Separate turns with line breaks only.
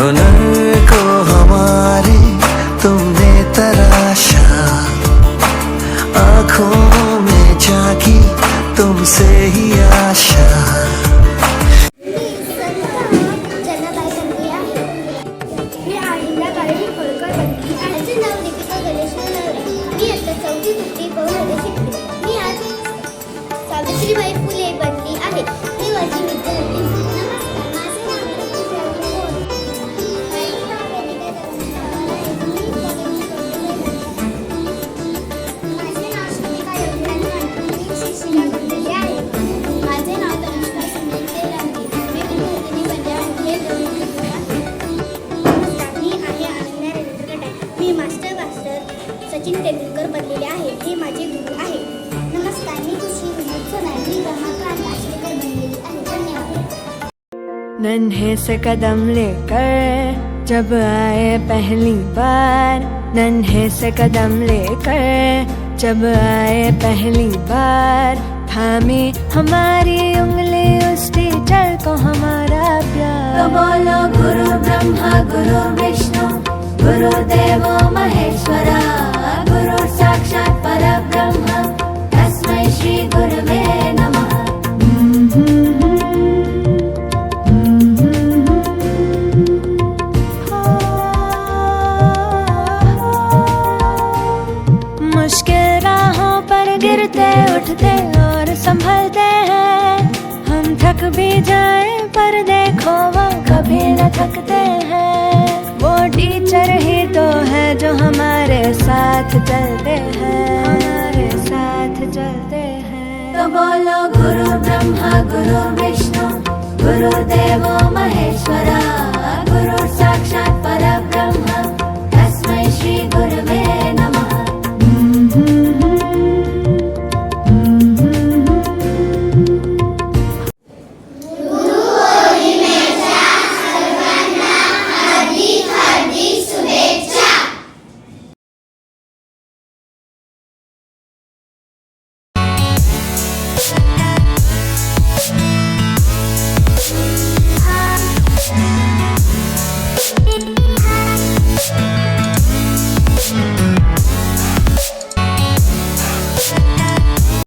हुनर को हमारे तुमने तराशा। आँखों में झांकी तुमसे ही आशा
सचिन तेंडुलकर बनलेले आहे हे माझे गुरु आहे नमस्कार मी खुशी विनोद सोनार मी रमाकांत आश्रेकर बनलेली आहे. धन्यवाद.
नन्हे से कदम लेकर जब आए पहली बार नन्हे से कदम लेकर जब आए पहली बार थामी हमारी उंगली उस टीचर को हमारा प्यार। तो बोलो गुरु ब्रह्मा गुरु उठते और संभलते हैं हम थक भी जाए, पर देखो वो कभी न थकते हैं। वो टीचर ही तो है जो हमारे साथ चलते हैं। हमारे साथ चलते हैं। तो बोलो, गुरु ब्रह्मा, गुरु विष्णु गुरु देवो महेश्वरा